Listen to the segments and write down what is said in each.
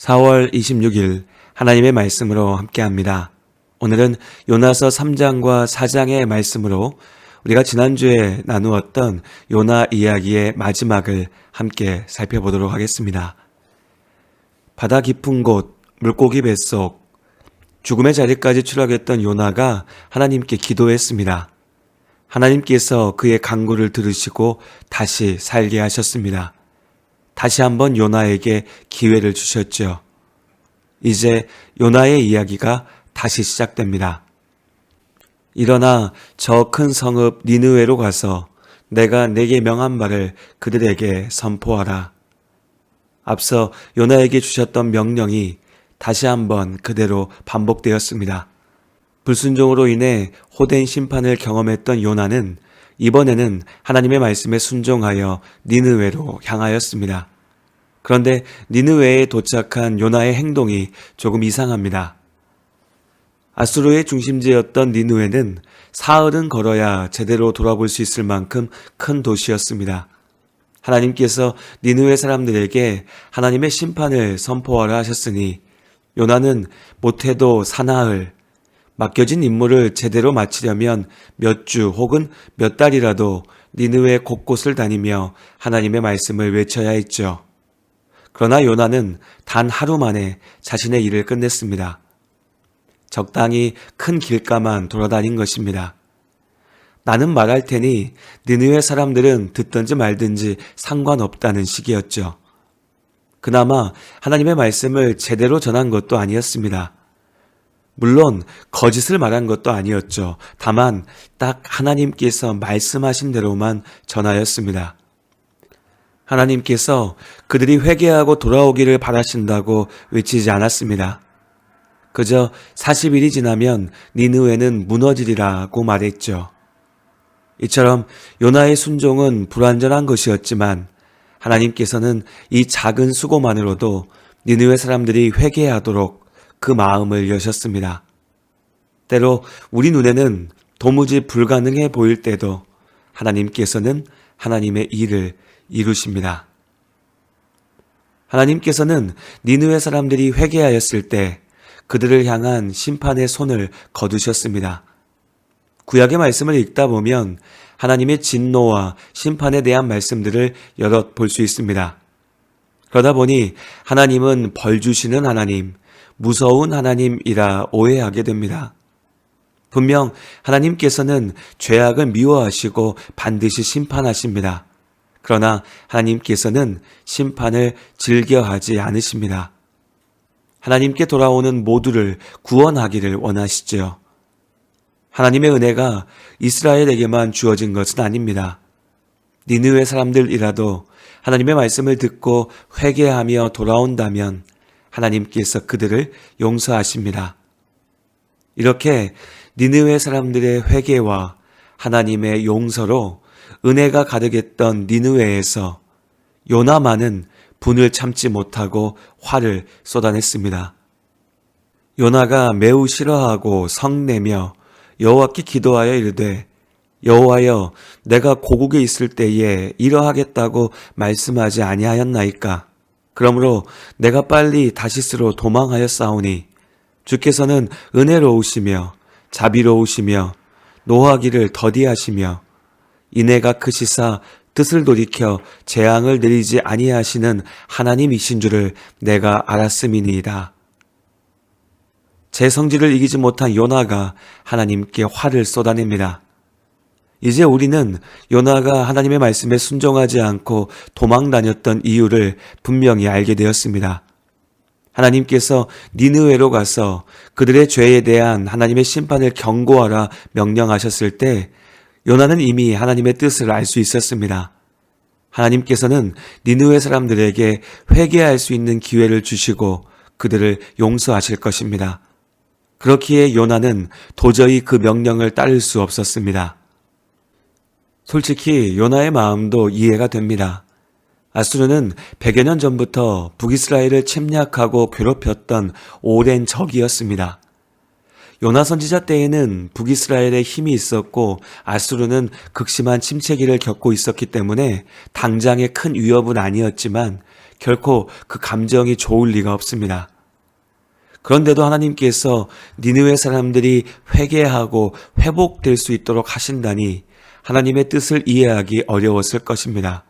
4월 26일 하나님의 말씀으로 함께합니다. 오늘은 요나서 3장과 4장의 말씀으로 우리가 지난주에 나누었던 요나 이야기의 마지막을 함께 살펴보도록 하겠습니다. 바다 깊은 곳, 물고기 뱃속, 죽음의 자리까지 추락했던 요나가 하나님께 기도했습니다. 하나님께서 그의 간구를 들으시고 다시 살게 하셨습니다. 다시 한번 요나에게 기회를 주셨죠. 이제 요나의 이야기가 다시 시작됩니다. 일어나 저 큰 성읍 니느웨로 가서 내가 내게 명한 말을 그들에게 선포하라. 앞서 요나에게 주셨던 명령이 다시 한번 그대로 반복되었습니다. 불순종으로 인해 호된 심판을 경험했던 요나는 이번에는 하나님의 말씀에 순종하여 니느웨로 향하였습니다. 그런데 니느웨에 도착한 요나의 행동이 조금 이상합니다. 아수르의 중심지였던 니느웨는 사흘은 걸어야 제대로 돌아볼 수 있을 만큼 큰 도시였습니다. 하나님께서 니느웨 사람들에게 하나님의 심판을 선포하라 하셨으니 요나는 못해도 사나흘 맡겨진 임무를 제대로 마치려면 몇 주 혹은 몇 달이라도 니느웨 곳곳을 다니며 하나님의 말씀을 외쳐야 했죠. 그러나 요나는 단 하루 만에 자신의 일을 끝냈습니다. 적당히 큰 길가만 돌아다닌 것입니다. 나는 말할 테니 니느웨 사람들은 듣든지 말든지 상관없다는 식이었죠. 그나마 하나님의 말씀을 제대로 전한 것도 아니었습니다. 물론 거짓을 말한 것도 아니었죠. 다만 딱 하나님께서 말씀하신 대로만 전하였습니다. 하나님께서 그들이 회개하고 돌아오기를 바라신다고 외치지 않았습니다. 그저 40일이 지나면 니느웨는 무너지리라고 말했죠. 이처럼 요나의 순종은 불완전한 것이었지만 하나님께서는 이 작은 수고만으로도 니느웨 사람들이 회개하도록 그 마음을 여셨습니다. 때로 우리 눈에는 도무지 불가능해 보일 때도 하나님께서는 하나님의 일을 이루십니다. 하나님께서는 니느웨 사람들이 회개하였을 때 그들을 향한 심판의 손을 거두셨습니다. 구약의 말씀을 읽다 보면 하나님의 진노와 심판에 대한 말씀들을 여럿 볼 수 있습니다. 그러다 보니 하나님은 벌 주시는 하나님, 무서운 하나님이라 오해하게 됩니다. 분명 하나님께서는 죄악을 미워하시고 반드시 심판하십니다. 그러나 하나님께서는 심판을 즐겨하지 않으십니다. 하나님께 돌아오는 모두를 구원하기를 원하시죠. 하나님의 은혜가 이스라엘에게만 주어진 것은 아닙니다. 니느웨 사람들이라도 하나님의 말씀을 듣고 회개하며 돌아온다면 하나님께서 그들을 용서하십니다. 이렇게 니느웨 사람들의 회개와 하나님의 용서로 은혜가 가득했던 니느웨에서 요나만은 분을 참지 못하고 화를 쏟아냈습니다. 요나가 매우 싫어하고 성내며 여호와께 기도하여 이르되 여호와여 내가 고국에 있을 때에 이러하겠다고 말씀하지 아니하였나이까 그러므로 내가 빨리 다시스로 도망하였사오니 주께서는 은혜로우시며 자비로우시며 노하기를 더디하시며 인애가 크시사 뜻을 돌이켜 재앙을 내리지 아니하시는 하나님이신 줄을 내가 알았음이니이다. 제 성질을 이기지 못한 요나가 하나님께 화를 쏟아냅니다. 이제 우리는 요나가 하나님의 말씀에 순종하지 않고 도망 다녔던 이유를 분명히 알게 되었습니다. 하나님께서 니느웨로 가서 그들의 죄에 대한 하나님의 심판을 경고하라 명령하셨을 때 요나는 이미 하나님의 뜻을 알 수 있었습니다. 하나님께서는 니느웨 사람들에게 회개할 수 있는 기회를 주시고 그들을 용서하실 것입니다. 그렇기에 요나는 도저히 그 명령을 따를 수 없었습니다. 솔직히 요나의 마음도 이해가 됩니다. 아수르는 100여 년 전부터 북이스라엘을 침략하고 괴롭혔던 오랜 적이었습니다. 요나 선지자 때에는 북이스라엘에 힘이 있었고 아수르는 극심한 침체기를 겪고 있었기 때문에 당장의 큰 위협은 아니었지만 결코 그 감정이 좋을 리가 없습니다. 그런데도 하나님께서 니느웨 사람들이 회개하고 회복될 수 있도록 하신다니 하나님의 뜻을 이해하기 어려웠을 것입니다.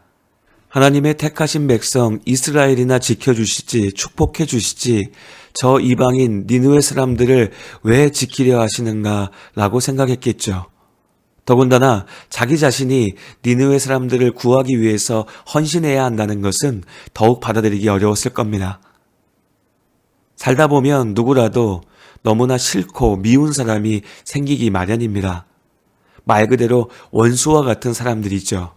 하나님의 택하신 백성 이스라엘이나 지켜주시지 축복해 주시지 저 이방인 니느웨 사람들을 왜 지키려 하시는가 라고 생각했겠죠. 더군다나 자기 자신이 니느웨 사람들을 구하기 위해서 헌신해야 한다는 것은 더욱 받아들이기 어려웠을 겁니다. 살다 보면 누구라도 너무나 싫고 미운 사람이 생기기 마련입니다. 말 그대로 원수와 같은 사람들이죠.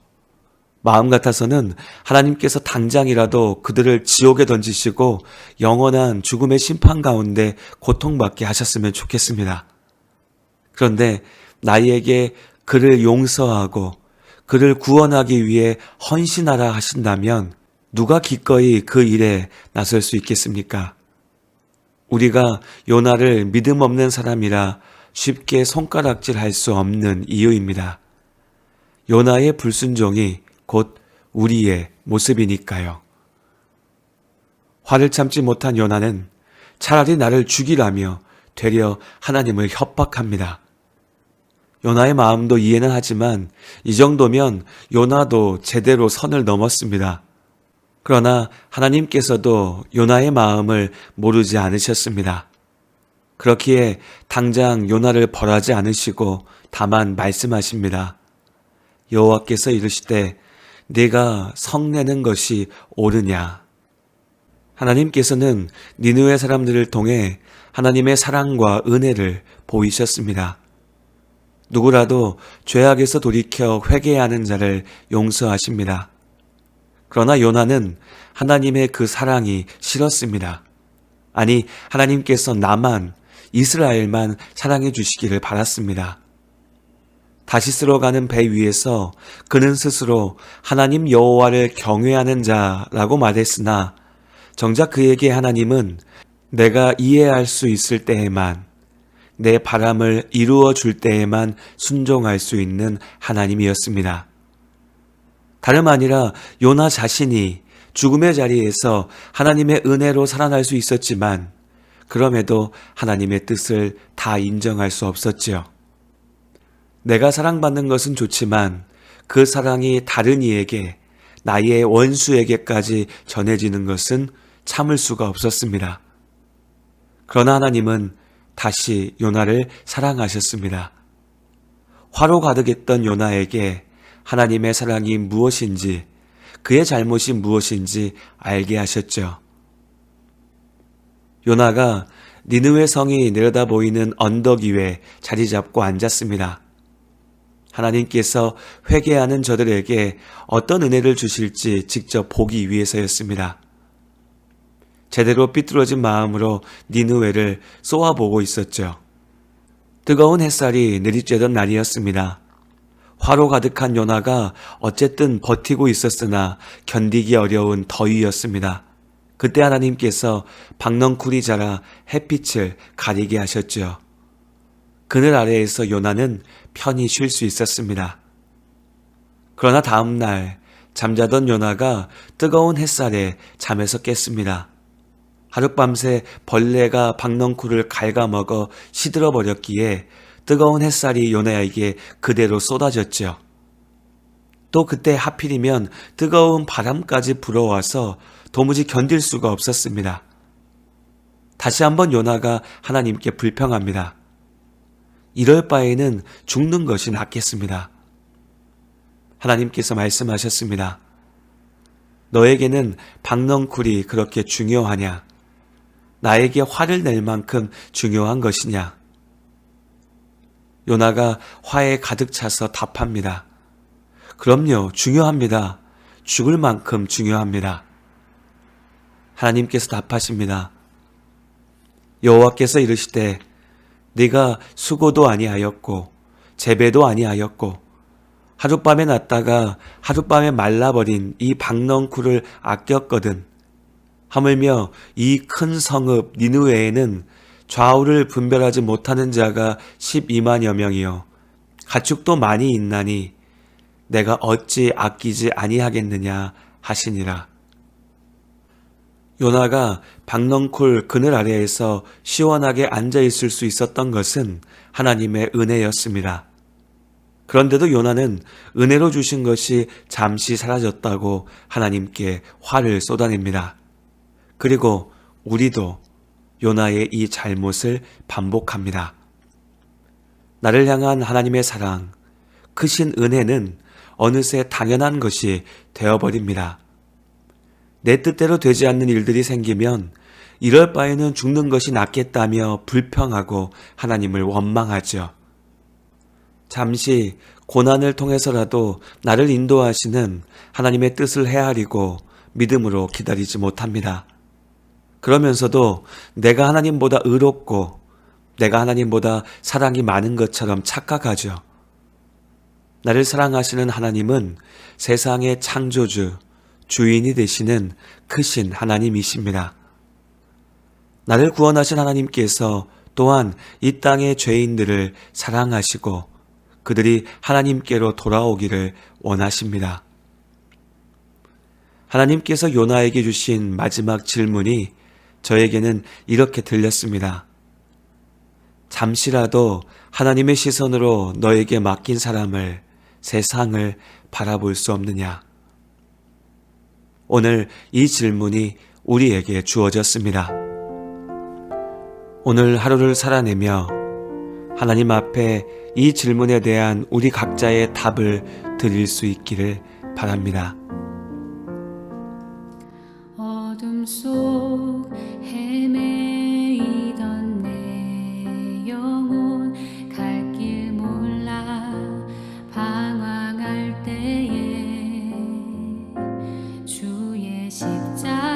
마음 같아서는 하나님께서 당장이라도 그들을 지옥에 던지시고 영원한 죽음의 심판 가운데 고통받게 하셨으면 좋겠습니다. 그런데 나에게 그를 용서하고 그를 구원하기 위해 헌신하라 하신다면 누가 기꺼이 그 일에 나설 수 있겠습니까? 우리가 요나를 믿음 없는 사람이라 쉽게 손가락질 할 수 없는 이유입니다. 요나의 불순종이 곧 우리의 모습이니까요. 화를 참지 못한 요나는 차라리 나를 죽이라며 되려 하나님을 협박합니다. 요나의 마음도 이해는 하지만 이 정도면 요나도 제대로 선을 넘었습니다. 그러나 하나님께서도 요나의 마음을 모르지 않으셨습니다. 그렇기에 당장 요나를 벌하지 않으시고 다만 말씀하십니다. 여호와께서 이르시되 내가 성내는 것이 옳으냐 하나님께서는 니느웨 사람들을 통해 하나님의 사랑과 은혜를 보이셨습니다. 누구라도 죄악에서 돌이켜 회개하는 자를 용서하십니다. 그러나 요나는 하나님의 그 사랑이 싫었습니다. 아니, 하나님께서 나만, 이스라엘만 사랑해 주시기를 바랐습니다. 다시스로 가는 배 위에서 그는 스스로 하나님 여호와를 경외하는 자라고 말했으나 정작 그에게 하나님은 내가 이해할 수 있을 때에만 내 바람을 이루어 줄 때에만 순종할 수 있는 하나님이었습니다. 다름 아니라 요나 자신이 죽음의 자리에서 하나님의 은혜로 살아날 수 있었지만 그럼에도 하나님의 뜻을 다 인정할 수 없었지요. 내가 사랑받는 것은 좋지만 그 사랑이 다른 이에게 나의 원수에게까지 전해지는 것은 참을 수가 없었습니다. 그러나 하나님은 다시 요나를 사랑하셨습니다. 화로 가득했던 요나에게 하나님의 사랑이 무엇인지 그의 잘못이 무엇인지 알게 하셨죠. 요나가 니느웨 성이 내려다 보이는 언덕 위에 자리 잡고 앉았습니다. 하나님께서 회개하는 저들에게 어떤 은혜를 주실지 직접 보기 위해서였습니다. 제대로 삐뚤어진 마음으로 니느웨를 쏘아보고 있었죠. 뜨거운 햇살이 내리쬐던 날이었습니다. 화로 가득한 요나가 어쨌든 버티고 있었으나 견디기 어려운 더위였습니다. 그때 하나님께서 박넝쿨이 자라 햇빛을 가리게 하셨죠. 그늘 아래에서 요나는 편히 쉴 수 있었습니다. 그러나 다음 날 잠자던 요나가 뜨거운 햇살에 잠에서 깼습니다. 하룻밤새 벌레가 박넝쿨을 갉아먹어 시들어 버렸기에 뜨거운 햇살이 요나에게 그대로 쏟아졌죠. 또 그때 하필이면 뜨거운 바람까지 불어와서 도무지 견딜 수가 없었습니다. 다시 한번 요나가 하나님께 불평합니다. 이럴 바에는 죽는 것이 낫겠습니다. 하나님께서 말씀하셨습니다. 너에게는 박넝쿨이 그렇게 중요하냐? 나에게 화를 낼 만큼 중요한 것이냐? 요나가 화에 가득 차서 답합니다. 그럼요, 중요합니다. 죽을 만큼 중요합니다. 하나님께서 답하십니다. 여호와께서 이르시되 네가 수고도 아니하였고 재배도 아니하였고 하룻밤에 났다가 하룻밤에 말라버린 이 박넝쿨을 아꼈거든. 하물며 이 큰 성읍 니누에에는 좌우를 분별하지 못하는 자가 12만여 명이요 가축도 많이 있나니 내가 어찌 아끼지 아니하겠느냐 하시니라. 요나가 박넝쿨 그늘 아래에서 시원하게 앉아 있을 수 있었던 것은 하나님의 은혜였습니다. 그런데도 요나는 은혜로 주신 것이 잠시 사라졌다고 하나님께 화를 쏟아냅니다. 그리고 우리도 요나의 이 잘못을 반복합니다. 나를 향한 하나님의 사랑, 크신 은혜는 어느새 당연한 것이 되어버립니다. 내 뜻대로 되지 않는 일들이 생기면 이럴 바에는 죽는 것이 낫겠다며 불평하고 하나님을 원망하죠. 잠시 고난을 통해서라도 나를 인도하시는 하나님의 뜻을 헤아리고 믿음으로 기다리지 못합니다. 그러면서도 내가 하나님보다 의롭고 내가 하나님보다 사랑이 많은 것처럼 착각하죠. 나를 사랑하시는 하나님은 세상의 창조주, 주인이 되시는 크신 하나님이십니다. 나를 구원하신 하나님께서 또한 이 땅의 죄인들을 사랑하시고 그들이 하나님께로 돌아오기를 원하십니다. 하나님께서 요나에게 주신 마지막 질문이 저에게는 이렇게 들렸습니다. 잠시라도 하나님의 시선으로 너에게 맡긴 사람을 세상을 바라볼 수 없느냐? 오늘 이 질문이 우리에게 주어졌습니다. 오늘 하루를 살아내며 하나님 앞에 이 질문에 대한 우리 각자의 답을 드릴 수 있기를 바랍니다. 십자